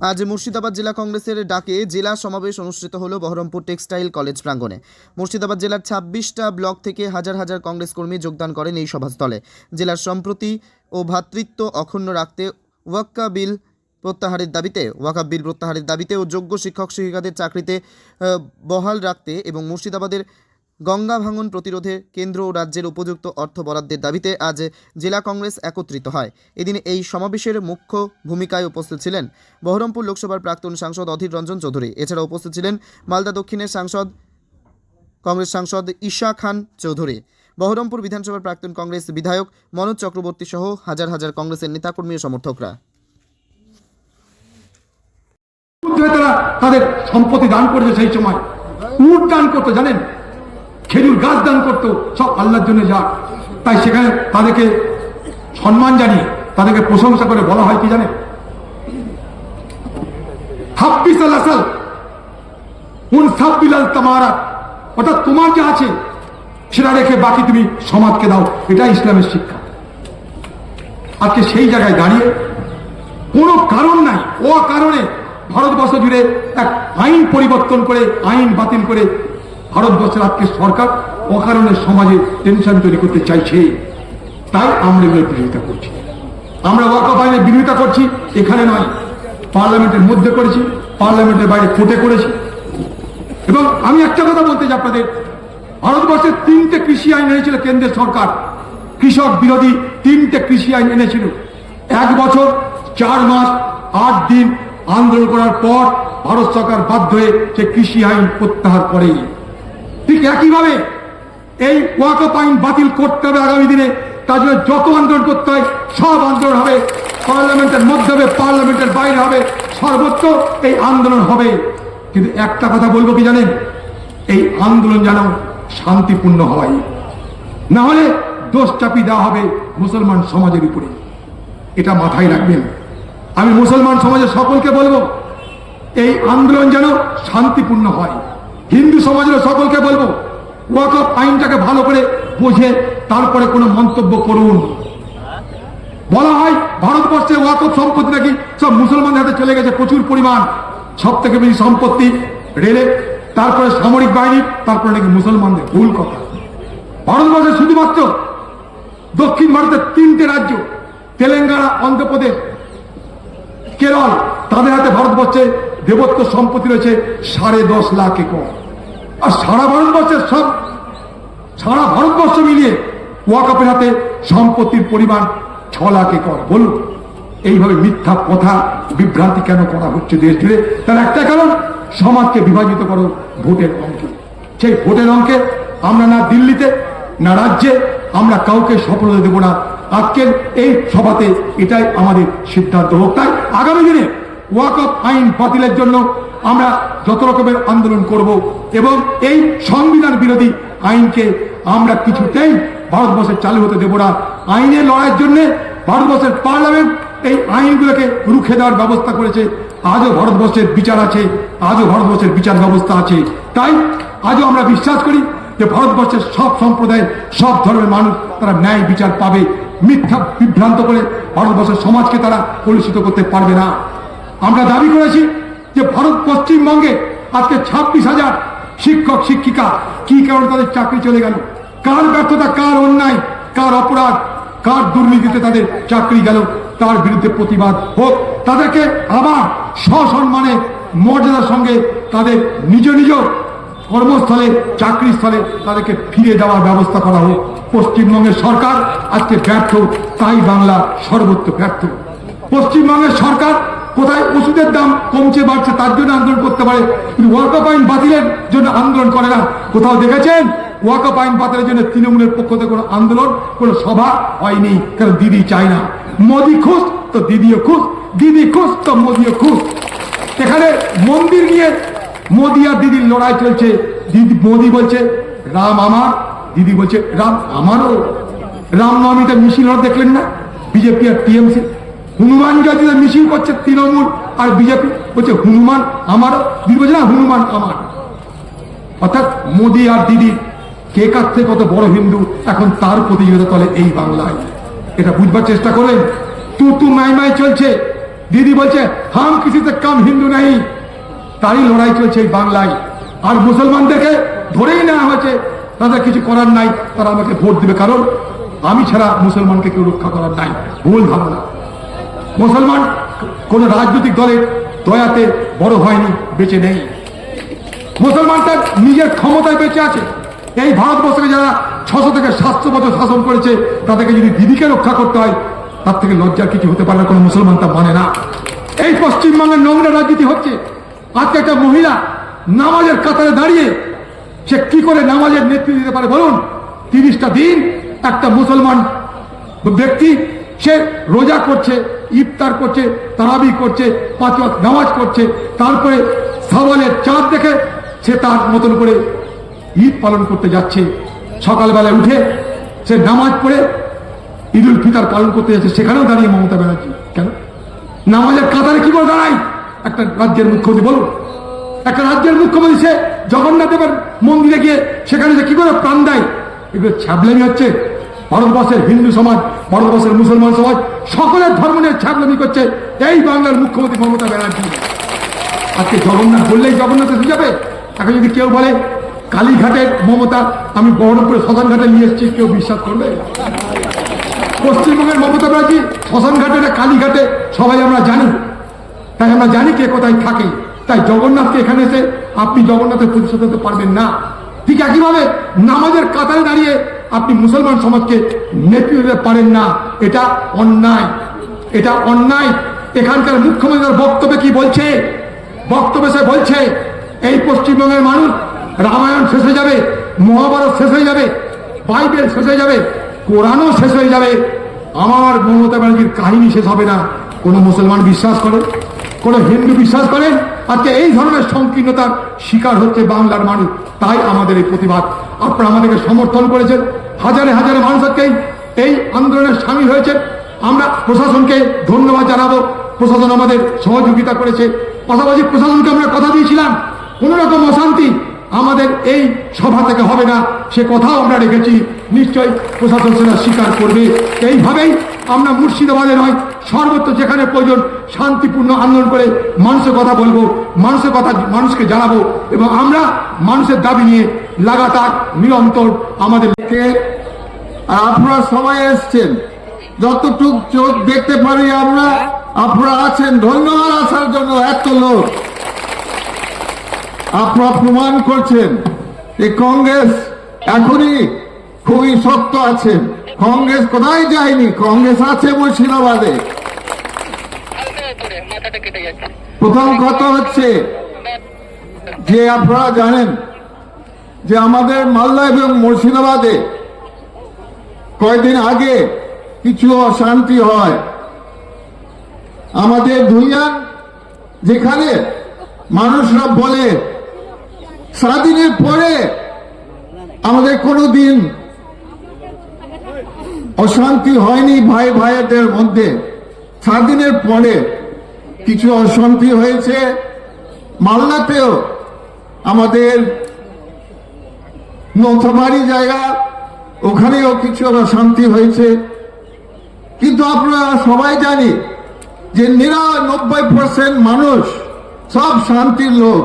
আজ মুর্শিদাবাদ জেলা কংগ্রেসের ডাকে জেলা সমাবেশ অনুষ্ঠিত হলো বহরমপুর টেক্সটাইল কলেজ প্রাঙ্গণে। মুর্শিদাবাদ জেলার ছাব্বিশটা ব্লক থেকে হাজার হাজার কংগ্রেস কর্মী যোগদান করেন এই সভাস্থলে। জেলার সম্প্রতি ও ভ্রাতৃত্ব অক্ষুণ্ণ রাখতে ওয়াক্কা বিল প্রত্যাহারের দাবিতে ওয়াকাব বিল প্রত্যাহারের দাবিতে ও যোগ্য শিক্ষক শিক্ষিকাদের চাকরিতে বহাল রাখতে এবং মুর্শিদাবাদের গঙ্গা ভাঙন প্রতিরোধে কেন্দ্র ও রাজ্যের উপযুক্ত অর্থ বরাদ্দের দাবিতে আজ জেলা কংগ্রেস একত্রিত হয়। এদিন এই সমাবেশের মুখ্য ভূমিকায় উপস্থিত ছিলেন বহরমপুর লোকসভার প্রাক্তন সাংসদ অধীর রঞ্জন চৌধুরী। এছাড়া উপস্থিত ছিলেন মালদা দক্ষিণের সাংসদ, কংগ্রেস সাংসদ ঈশা খান চৌধুরী। বহরমপুর বিধানসভার প্রাক্তন কংগ্রেস বিধায়ক মনোজ চক্রবর্তী সহ হাজার হাজার কংগ্রেসের নেতাকর্মী ও সমর্থকরা। তাদের সম্পত্তি দান করেছে সেই সময়। উট দান করতো, জানেন? খেজুর গাছ দান করতো, সব আল্লাহর জন্য যা। তাই সেখানে তাদেরকে সম্মান জানিয়ে, তাদেরকে প্রশংসা করে বলা হয় কি জানে অর্থাৎ তোমার যা আছে, সেটা রেখে বাকি তুমি সমাজকে দাও। এটা ইসলামের শিক্ষা। আজকে সেই জায়গায় দাঁড়িয়ে কোনো কারণ নাই ও কারণে ভারতবর্ষ জুড়ে এক আইন পরিবর্তন করে, আইন বাতিল করে ভারতবর্ষের আজকে সরকার অকারণে সমাজে টেনশন তৈরি করতে চাইছে। তাই আমরা এগুলোর বিরোধিতা করছি। আমরা ওয়াকফ আইনের বিরোধিতা করছি, এখানে নয়। পার্লামেন্টের মধ্যে করেছি, পার্লামেন্টের বাইরে কোর্টে করেছি। এবং আমি একটা কথা বলতে চাই আপনাদের ভারতবর্ষের তিনটে কৃষি আইন এনেছিল কেন্দ্রের সরকার। কৃষক বিরোধী তিনটে কৃষি আইন এনেছিল। এক বছর, চার মাস, আট দিন আন্দোলন করার পর ভারত সরকার বাধ্য হয়ে সে কৃষি আইন প্রত্যাহার করে। ঠিক একইভাবে এই ওয়াকফ আইন বাতিল করতে হবে আগামী দিনে। তার জন্য যত আন্দোলন করতে হয়, সব আন্দোলন হবে। পার্লামেন্টের মধ্যে হবে, পার্লামেন্টের বাইরে হবে, সর্বত্র এই আন্দোলন হবে। কিন্তু একটা কথা বলব কি জানেন? এই আন্দোলন যেন শান্তিপূর্ণ হয়। না হলে দোষ চাপি দেওয়া হবে মুসলমান সমাজের উপরে। এটা মাথায় রাখবেন। আমি মুসলমান সমাজের সকলকে বলব, এই আন্দোলন যেন শান্তিপূর্ণ হয়। হিন্দু সমাজের সকলকে বলব ওয়াকফ আইনটাকে ভালো করে বুঝে তারপরে কোনো মন্তব্য করুন। বলা হয়, ভারতবর্ষে ওয়াকফ সম্পত্তি নাকি সব মুসলমানদের হাতে চলে গেছে প্রচুর পরিমাণ। সব থেকে বেশি সম্পত্তি, রেলে, তারপরে সামরিক বাহিনী, তারপরে নাকি মুসলমানদের ভুল কথা। ভারতবর্ষে শুধুমাত্র দক্ষিণ ভারতের তিনটে রাজ্য, তেলেঙ্গানা, অন্ধ্রপ্রদেশ, কেরল, তাদের হাতে ভারতবর্ষে দেবত্ব সম্পত্তি রয়েছে সাড়ে দশ লাখ একর। আর সারা ভারতবর্ষের সব, সারা ভারতবর্ষ মিলিয়ে ওয়াকাপের হাতে সম্পত্তির পরিমাণ ছ লাখ একর। বলুন, এইভাবে মিথ্যা কথা, বিভ্রান্তি কেন করা হচ্ছে দেশ জুড়ে? তার একটা কারণ, সমাজকে বিভাজিত করো ভোটের অঙ্কে। সেই ভোটের অঙ্কে আমরা না দিল্লিতে, না রাজ্যে, আমরা কাউকে সফলতা দেব না। আজকের এই সভাতে এটাই আমাদের সিদ্ধান্ত হোক। তাই আগামী দিনে ওয়াকফ আইন বাতিলের জন্য আমরা যত রকমের আন্দোলন করব এবং এই সংবিধান বিরোধী আইনকে আমরা কিছুতেই ভারতবর্ষে চালু হতে দেব না। আইনের লড়াইয়ের জন্য ভারতবর্ষের পার্লামেন্ট এই আইনগুলোকে রুখে দেওয়ার ব্যবস্থা করেছে। আজও ভারতবর্ষের বিচার আছে, আজও ভারতবর্ষের বিচার ব্যবস্থা আছে। তাই আজও আমরা বিশ্বাস করি যে ভারতবর্ষের সব সম্প্রদায়ের সব ধর্মের মানুষ তারা ন্যায় বিচার পাবে। মিথ্যা বিভ্রান্ত করে ভারতবর্ষের সমাজকে তারা কলুষিত করতে পারবে না। আমরা দাবি করেছি যে ভারত পশ্চিমবঙ্গে আজকে ছাব্বিশ হাজার শিক্ষক, শিক্ষিকা কি কারণে তাদের চাকরি চলে গেল? কার ব্যর্থতা, কার অন্যায়, কার অপরাধ, কার দুর্নীতিতে তাদের চাকরি গেল? তার বিরুদ্ধে প্রতিবাদ হোক। তাদেরকে আবার সসম্মানে মর্যাদার সঙ্গে তাদের নিজ নিজ কর্মস্থলে চাকরি স্থলে তাদেরকে ফিরে দেওয়ার ব্যবস্থা করা হোক। পশ্চিমবঙ্গের সরকার আজকে ব্যর্থ, তাই বাংলা সর্বত্র ব্যর্থ। পশ্চিমবঙ্গের সরকার কোথায়? ওষুধের দাম কমছে, বাড়ছে, তার জন্য আন্দোলন করতে পারে। কিন্তু ওয়াকফ আইন বাতিলের জন্য আন্দোলন করে না। কোথাও দেখেছেন? ওয়াকফ আইন বাতিলের জন্য তৃণমূলের পক্ষ থেকে কোনো আন্দোলন, কোনো সভা হয়নি, কারণ দিদি চায় না। মোদি খুশ, তো দিদিও খুশ, দিদি খুশ, তো মোদিও খুশ। এখানে মন্দির নিয়ে মোদি আর দিদির লড়াই চলছে। দিদি, মোদি বলছে, রাম আমার। দিদি বলছে, রাম আমারও। রামনবমীতে মিছিল দেখলেন না? বিজেপি আর টিএমসি হনুমান জাতিতে মিছিল করছে তৃণমূল আর বিজেপি? বলছে, হনুমান আমারও। দিদি না, হনুমান আমার। অর্থাৎ মোদি আর দিদি, কে কার থেকে কত বড় হিন্দু, এখন তার প্রতিযোগিতা চলে এই বাংলায়। এটা বুঝবার চেষ্টা করেন। তু তু মাই মাই চলছে। দিদি বলছে, হাম কিসিতে কাম হিন্দু নেই। তারই লড়াই চলছে এই বাংলায়। আর মুসলমানদেরকে ধরেই নেওয়া হয়েছে। তাদের কিছু করার নাই, তারা আমাকে ভোট দিবে। কারণ আমি ছাড়া মুসলমানকে কেউ রক্ষা করার নাই। ভুল ধারণা। মুসলমান, কোন রাজনৈতিক দলের দয়াতে বড় হয়নি, বেঁচে নেই। মুসলমান তার নিজের ক্ষমতায় বেঁচে আছে। এই ভারতবর্ষকে যারা ছশো থেকে সাতশো বছর শাসন করেছে, তাদেরকে যদি দিদিকে রক্ষা করতে হয়, তার থেকে লজ্জার কিছু হতে পারে না, কোনো মুসলমান তা মানে না। এই পশ্চিমবঙ্গের নোংরা রাজনীতি হচ্ছে। আজকে একটা মহিলা নামাজের কাতারে দাঁড়িয়ে, সে কি করে নামাজের নেতৃত্ব দিতে পারে বলুন? তিরিশটা দিন একটা মুসলমান ব্যক্তি, সে রোজা করছে ইফতার করছে, তারাবি করছে, পাঁচ নামাজ করছে তারপরে সওয়ালের চাঁদ দেখে সে তার মতন করে ঈদ পালন করতে যাচ্ছে। সকালবেলায় উঠে সে নামাজ পড়ে ঈদুল ফিতার পালন করতে যাচ্ছে, সেখানেও দাঁড়িয়ে মমতা ব্যানার্জি। কেন? নামাজের কাতারে কি করে দাঁড়ায়? একটা রাজ্যের মুখ্যমন্ত্রী, বলুন। একটা রাজ্যের মুখ্যমন্ত্রী সে জগন্নাথ দেবের মন্দিরে গিয়ে সেখানে যে কি করে প্রাণ দেয়? এগুলো ছ্যাবলামি হচ্ছে। ভারতবর্ষের হিন্দু সমাজ, ভারতবর্ষের মুসলমান সমাজ, সকলের ধর্ম নিয়ে ছ্যাবলামি করছে। এই বাংলার মুখ্যমন্ত্রী মমতা ব্যানার্জি। আজকে জগন্নাথ বললেই জগন্নাথ এসে যাবে। এখন যদি কেউ বলে, কালীঘাটের মমতা, আমি বহরমপুরে শ্মশানঘাটে নিয়ে এসেছি, কেউ বিশ্বাস করবে? পশ্চিমবঙ্গের মমতা ব্যানার্জি শ্মশানঘাটে না কালীঘাটে সবাই আমরা জানি। তাই আমরা জানি কে কোথায় থাকে। তাই জগন্নাথকে এখানে এসে আপনি জগন্নাথের প্রতিশোধ হতে পারবেন না। ঠিক একইভাবে নামাজের কাতারে দাঁড়িয়ে আপনি মুসলমান সমাজকে নেতৃত্ব পারেন না, এটা অন্যায়। এটা অন্যায়। এখানকার মুখ্যমন্ত্রীর বক্তব্যে কি বলছে? বক্তব্যে সে বলছে, এই পশ্চিমবঙ্গের মানুষ রামায়ণ শেষ হয়ে যাবে, মহাভারত শেষ হয়ে যাবে, বাইবেল শেষ হয়ে যাবে, কোরআনও শেষ হয়ে যাবে। আমার মমতা ব্যানার্জির কাহিনী শেষ হবে না। কোনো মুসলমান বিশ্বাস করে কোনো হিন্দু বিশ্বাস করেন? আজকে এই ধরনের সংকীর্ণতার শিকার হচ্ছে বাংলার মানুষ। তাই আমাদের এই প্রতিবাদ। আপনারা আমাদেরকে সমর্থন করেছেন। হাজারে হাজারে মানুষ আজকে এই আন্দোলনের সামিল হয়েছে আমরা প্রশাসনকে ধন্যবাদ জানাব। প্রশাসন আমাদের সহযোগিতা করেছে। পাশাপাশি প্রশাসনকে আমরা কথা দিয়েছিলাম। কোন রকম অশান্তি আমাদের এই সভা থেকে হবে না। সে কথাও আমরা রেখেছি। নিশ্চয়ই প্রশাসন সেটা স্বীকার করবে। এইভাবেই আমরা মুর্শিদাবাদে নয়, সর্বত্র যেখানে প্রয়োজন শান্তিপূর্ণ আন্দোলন করে মানুষের কথা বলব, মানুষের কথা মানুষকে জানাব এবং আমরা মানুষের দাবি নিয়ে লাগাতার নিরন্তর আমাদেরকে আপনারা সবাই এসছেন। যতটুক চোখ দেখতে পারি আমরা, আপনারা আছেন। ধন্যবাদ আসার জন্য এত লোক। আপনারা প্রমাণ করছেন যে কংগ্রেস এখনই খুবই শক্ত আছেন কংগ্রেস কোথায় যায়নি? কংগ্রেস আছে মুর্শিদাবাদে হালকা করে মাথাটা কেটে যাচ্ছে প্রথম কথা হচ্ছে যে আপনারা জানেন যে আমাদের মালদা এবং মুর্শিদাবাদে কয়েকদিন আগে কিছু অশান্তি হয়। আমাদের ধুইয়ান যেখানে মানুষরা বলে স্বাধীনের পরে আমাদের কোনো দিন অশান্তি হয়নি ভাই ভাইদের মধ্যে। স্বাধীনের পরে কিছু অশান্তি হয়েছে মালদাতেও আমাদের নথবাড়ি জায়গা, ওখানেও কিছু অশান্তি হয়েছে। কিন্তু আপনারা সবাই জানি যে নিরানব্বই পার্সেন্ট মানুষ সব শান্তির লোক।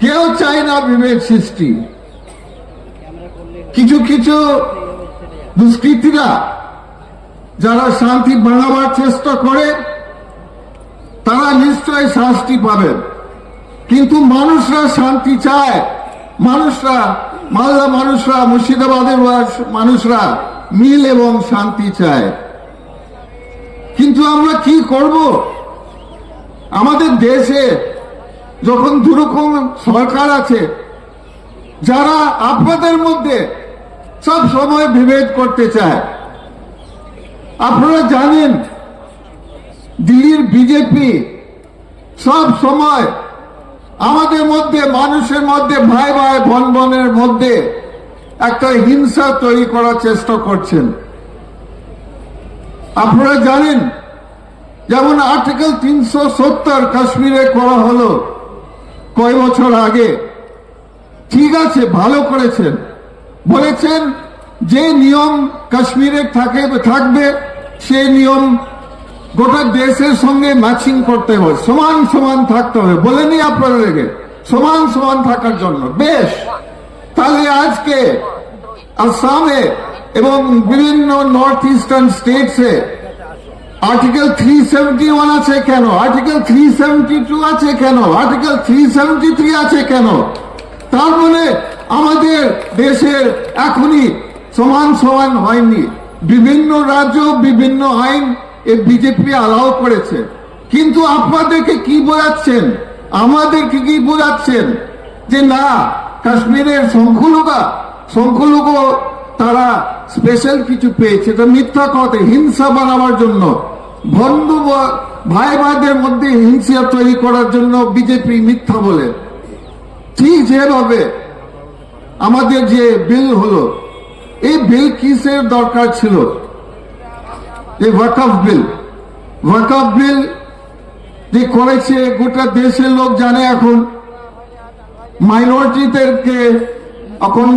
কেউ চায় না বিভেদ সৃষ্টি। কিছু কিছু দুষ্কৃতীরা যারা শান্তি ভাঙাবার চেষ্টা করে তারা নিশ্চয় শাস্তি পাবেন। কিন্তু মানুষরা শান্তি চায়। মানুষরা, মালদা মানুষরা, মুর্শিদাবাদের মানুষরা মিল এবং শান্তি চায়। কিন্তু আমরা কি করব? আমাদের দেশে যখন দুরকম সরকার আছে, যারা আপনাদের মধ্যে সব সময় বিভেদ করতে চায়, আপনারা জানেন, দিল্লির বিজেপি সব সময় আমাদের মধ্যে, মানুষের মধ্যে, ভাই ভাই বন বনের মধ্যে একটা হিংসা তৈরি করার চেষ্টা করছেন। আপনারা জানেন, যেমন আর্টিকেল তিনশো সত্তর কাশ্মীরে করা হলো কয় বছর আগে, ঠিক আছে, ভালো করেছেন। বলেছেন, যে নিয়ম কাশ্মীরে থাকে, থাকবে সেই নিয়ম গোটা দেশের সঙ্গে ম্যাচিং করতে হবে, সমান সমান থাকতে হবে। বলেনি আপনাদেরকে সমান সমান থাকার জন্য। বেশ, তাহলে আজকে আসামে এবং বিভিন্ন নর্থ ইস্টার্ন স্টেটসে আর্টিকেল থ্রি সেভেন্টি ওয়ান আছে কেন? আর্টিকেল থ্রি সেভেন্টি টু আছে কেন? আর্টিকেল থ্রি সেভেন্টি থ্রি আছে কেন? তার মানে আমাদের দেশের এখনই সমান সমান হয়নি। বিভিন্ন রাজ্য, বিভিন্ন আইন এ বিজেপি আলাও করেছে। কিন্তু আপনাদেরকে কি বোঝাচ্ছেন? আমাদেরকে কি বোঝাচ্ছেন? যে না, কাশ্মীরের সংখ্যালঘা, সংখ্যালঘু তারা স্পেশাল কিছু পেয়েছে। এটা মিথ্যা কথা, হিংসা বানাবার জন্য। বন্ধু ভাই ভাইদের মধ্যে হিংসা তৈরি করার জন্য বিজেপি মিথ্যা বলে। ঠিক যেভাবে আমাদের যে বিল হলো, এই বিল কিসের দরকার ছিল? এই ওয়াকফ বিল ওয়াকফ বিল যে করেছে গোটা দেশের লোক জানে এখন। মাইনরিটিদেরকে এখন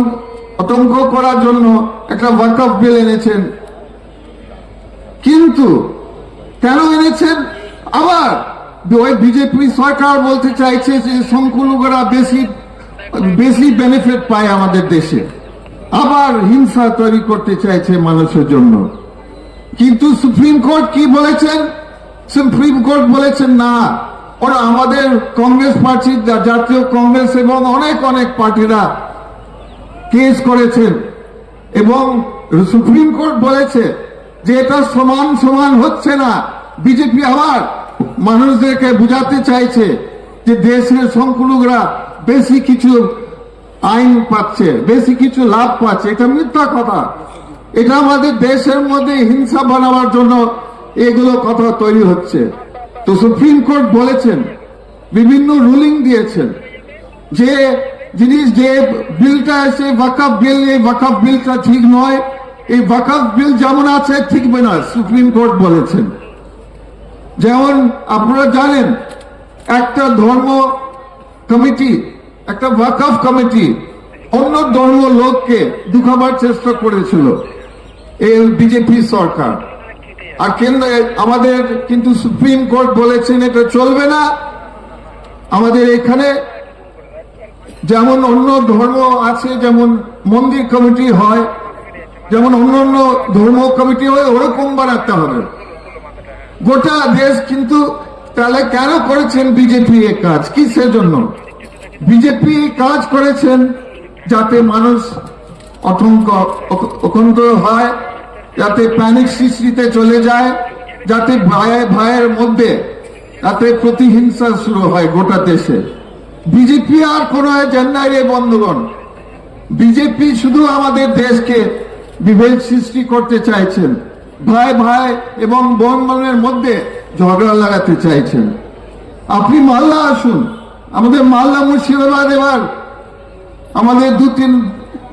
আতঙ্ক করার জন্য একটা ওয়াকফ বিল এনেছেন। কিন্তু কেন এনেছেন? আবার ওই বিজেপি সরকার বলতে চাইছে যে সংখ্যালঘুরা বেশি বেশি বেনিফিট পায় আমাদের দেশে। আবার হিংসা তৈরি করতে চাইছে মানুষের জন্য। কিন্তু সুপ্রিম কোর্ট কি বলেছেন? সুপ্রিম কোর্ট বলেছেন না। ওরা আমাদের কংগ্রেস পার্টি জাতীয় কংগ্রেস এবং অনেক অনেক পার্টিরা কেস করেছেন। এবং সুপ্রিম কোর্ট বলেছে যে এটা সমান সমান হচ্ছে না। বিজেপি আবার মানুষদেরকে বুঝাতে চাইছে যে দেশের সংখ্যালঘুরা বেশি কিছু আইন পাচ্ছে, বেশি কিছু লাভ পাচ্ছে। এটা মিথ্যা কথা। এটা আমাদের দেশের মধ্যে হিংসা বানাবার জন্য এগুলো কথা তৈরি হচ্ছে। তো সুপ্রিম কোর্ট বলেছেন, বিভিন্ন রুলিং দিয়েছেন যে জিনিস যে বিলটা আছে, ওয়াকফ বিল, এই ওয়াকফ বিলটা ঠিক নয়, এই ওয়াকফ বিল যেমন আছে ঠিকবে না সুপ্রিম কোর্ট বলেছেন। যেমন আপনারা জানেন, একটা ধর্ম কমিটি, একটা ওয়াকফ কমিটি অন্য ধর্ম লোককে দুখাবার চেষ্টা করেছিল। এই বিজেপি সরকার। আর কেন্দ্র আমাদের কিন্তু সুপ্রিম কোর্ট বলেছেন এটা চলবে না। আমাদের এখানে যেমন অন্য ধর্ম আছে, যেমন মন্দির কমিটি হয়, যেমন অন্য অন্য ধর্ম কমিটি হয়, ওরকম বানাতে হবে। গোটা দেশ কিন্তু তাহলে কেন করেছেন বিজেপি এ কাজ? কিসের জন্য? বিজেপি কাজ করেছেন যাতে মানুষ অতঙ্ক অকন্ত হয়। যাতে প্যানিক সৃষ্টিতে চলে যায়, যাতে ভাই ভাইয়ের মধ্যে তাতে প্রতিহিংসা শুরু হয় গোটা দেশে। বিজেপি আর কোন এজেন্ডায় রে বন্ধুগণ। বিজেপি শুধু আমাদের দেশকে বিভেদ সৃষ্টি করতে চাইছেন, ভাই ভাই এবং বোন বোনের মধ্যে ঝগড়া লাগাতে চাইছেন। আপনি মালদা আসুন, আমাদের মালদা মুর্শিদাবাদ এবার আমাদের দু তিন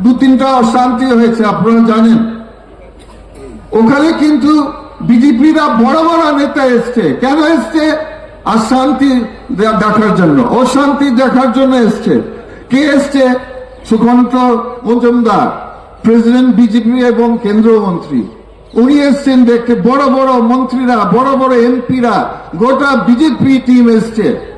দু তিনটা অশান্তি হয়েছে, আপনারা জানেন। ওখানে কিন্তু বিজেপিরা বড় বড় নেতা এসছে। কেন এসছে? অশান্তি দেখার জন্য। অশান্তি দেখার জন্য এসছে। কে এসছে? সুকান্ত মজুমদার, প্রেসিডেন্ট বিজেপি এবং কেন্দ্রীয় মন্ত্রী উনি এসছেন দেখতে বড় বড় মন্ত্রীরা, বড় বড় এমপিরা, গোটা বিজেপি টিম এসছে।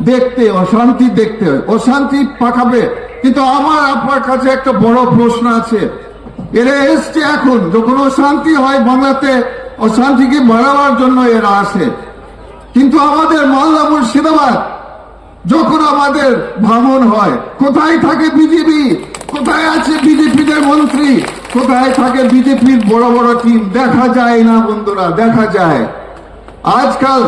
দেখতে, অশান্তি দেখতে। অশান্তি পাকাবে। কিন্তু আমার, আপনার কাছে একটা বড় প্রশ্ন আছে। এরা এসছে এখন। যখন অশান্তি হয় বাংলাতে অশান্তিকে বাড়াবার জন্য এরা আসে। কিন্তু আমাদের মালদা মুর্শিদাবাদ, যখন আমাদের ভ্রমণ হয়, কোথায় থাকে বিজেপি? কোথায় আছে বিজেপিদের মন্ত্রী? কোথায় থাকে বিজেপির বড় বড় টিম দেখা যায় না বন্ধুরা, দেখা যায়। আজকাল